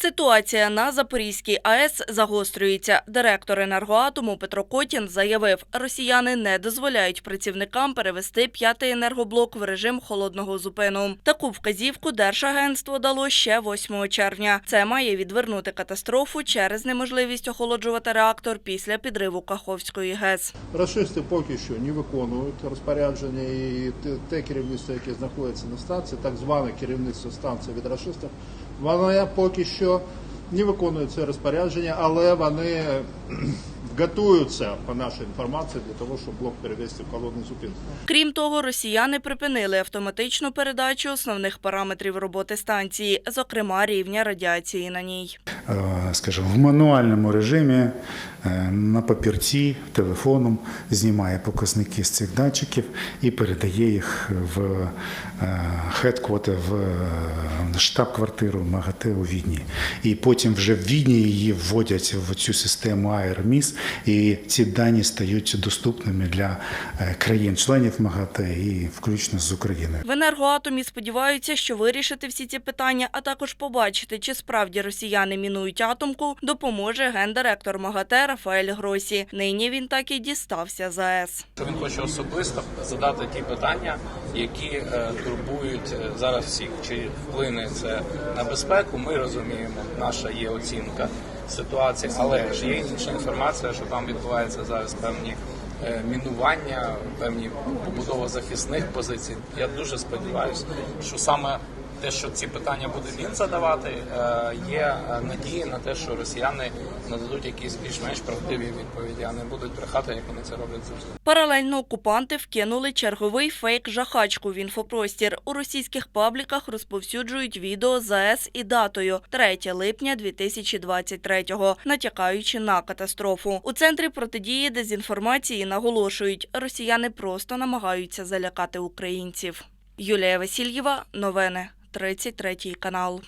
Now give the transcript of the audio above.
Ситуація на Запорізькій АЕС загострюється. Директор енергоатому Петро Котін заявив, росіяни не дозволяють працівникам перевести п'ятий енергоблок в режим холодного зупину. Таку вказівку Держагентство дало ще 8 червня. Це має відвернути катастрофу через неможливість охолоджувати реактор після підриву Каховської ГЕС. Рашисти поки що не виконують розпорядження і те- керівництво, яке знаходиться на станції, так зване керівництво станції від рашистів, воно поки що не виконує це розпорядження, але вони готуються, по нашій інформації, для того, щоб блок перевести в холодну зупинку. Крім того, росіяни припинили автоматичну передачу основних параметрів роботи станції, зокрема рівня радіації на ній. е, скажімо, в мануальному режимі е, на папірці телефоном знімає показники з цих датчиків і передає їх в хедквотер, в е, штаб-квартиру МАГАТЕ у Відні. І потім вже в Відні її вводять в цю систему АЕРМІС, і ці дані стають доступними для е, країн-членів МАГАТЕ і включно з Україною. В енергоатомі сподіваються, що вирішити всі ці питання, а також побачити, чи справді росіяни мінують атомку, допоможе гендиректор МАГАТЕ Рафаель Гросі. Нині він так і дістався з АЕС. що він хоче особисто задати ті питання, які е, турбують е, зараз всіх. Чи вплине це на безпеку? Ми розуміємо, наша є оцінка ситуації, але ж є інша інформація, що там відбуваються зараз певні. е, Мінування, певні побудова захисних позицій. Я дуже сподіваюся, що саме те, що ці питання буде він задавати, е, є е, надії на те, що росіяни нададуть якісь більш-менш правдиві відповіді, а не будуть брехати, як вони це роблять завжди. Паралельно окупанти вкинули черговий фейк-жахачку в інфопростір. У російських пабліках розповсюджують відео з АЕС і датою 3 липня 2023-го, натякаючи на катастрофу. У центрі протидії дезінформації наголошують, росіяни просто намагаються залякати українців. Юлія Васильєва, новини, 33 канал.